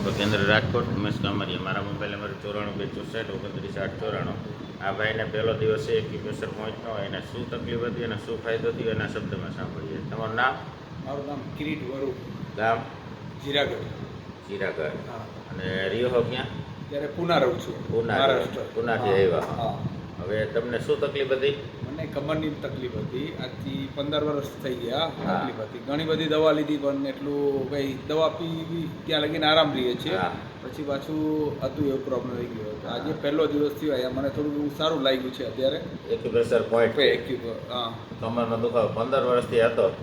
કેન્દ્ર રાજકોટ ઉમેશ કામરિયા મારા mobile number ચોરાણું બે ચોસઠ ઓગણત્રીસ આઠ ચોરાણું. આ ભાઈને પહેલો દિવસ છે એક્યુપ્રેશર પહોંચનો હોય એને શું તકલીફ હતી અને શું ફાયદો થયો એના શબ્દમાં સાંભળીએ. તમારું નામ? મારું નામ કિરીટ વરુ. ગામ? જીરાગઢ. જીરાગઢ. અને રિયો ક્યાં? ત્યારે પુના રહું છું. પુના મહારાષ્ટ્ર. પુનાથી આવ્યા હવે તમને શું તકલીફ હતી? મને કમરની તકલીફ હતી. આજથી પંદર વર્ષ થઈ ગયા તકલીફ હતી. ઘણી બધી દવા લીધી પણ એટલું કંઈ દવા પીવી ત્યાં લગીને આરામ રહીએ છીએ. પછી પાછું હતું એવું પ્રોબ્લેમ થઈ ગયો. હતો આજે પહેલો દિવસ થયો અહીંયા. મને થોડું સારું લાગ્યું છે અત્યારે. એક્યુપ્રેશર પોઈન્ટ એક્યુ- હા. કમરનો દુખાવો પંદર વર્ષથી હતો.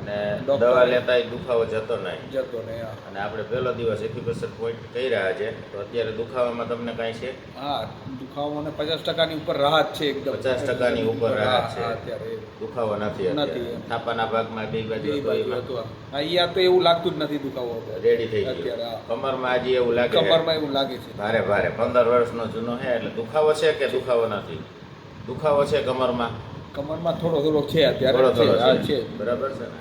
અને દવા લેતા દુખાવો જતો નહીં. જતો નહીં અને આપણે પહેલો દિવસ એક્યુપ્રેશર પોઈન્ટ કહી રહ્યા છે તો અત્યારે દુખાવામાં તમને કાંઈ છે? હા દુખાવો મને પચાસ ટકાની ઉપર રાહત છે એકદમ. પચાસ ટકાની ઉપર રાહત છે. અત્યારે દુખાવો નથી. નથી. થાપાના ભાગમાં બે બાજુ હતો આ. અહીંયા તો એવું લાગતું જ નથી દુખાવો રેડી થઈ અત્યારે કમરમાં આજે એવું લાગે કમરમાં એવું લાગે છે. ભારે ભારે. પંદર વર્ષનો જૂનો છે એટલે દુખાવો છે કે દુખાવો નથી? દુખાવો છે કમરમાં? કમરમાં થોડો થોડો છે અત્યારે. થોડો થોડો છે. બરાબર છે ને?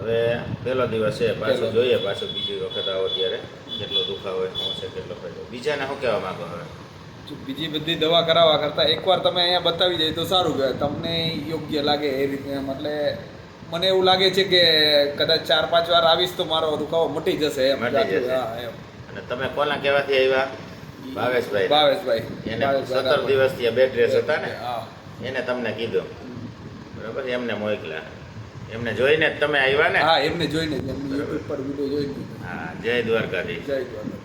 હવે પહેલો દિવસ છે પાછું જોઈએ પાછું બીજી વખત આવો ત્યારે. કેટલો દુખાવો હોય, શું છે કેટલો ફાયદો. બીજાને શું કહેવા માંગો હવે? બીજી બધી દવા કરાવવા કરતાં એકવાર તમે અહીંયા બતાવી જાય તો સારું કહેવાય. તમને યોગ્ય લાગે એ રીતે એટલે મને એવું લાગે છે કે કદાચ ચાર પાંચ વાર આવીશ તો મારો દુખાવો મટી જશે એમ. એમ. અને તમે કોના કહેવાથી આવ્યા? ભાવેશભાઈ. ભાવેશભાઈ. એને સત્તર દિવસથી બેડ રેસ હતા ને એને તમને કીધું. બરાબર? એમને મોકલ્યા. એમને જોઈને જ તમે આવ્યા ને? હા એમને જોઈને જ. પર વીડિયો જોઈને હા જય દ્વારકાધીશ. જય દ્વારકા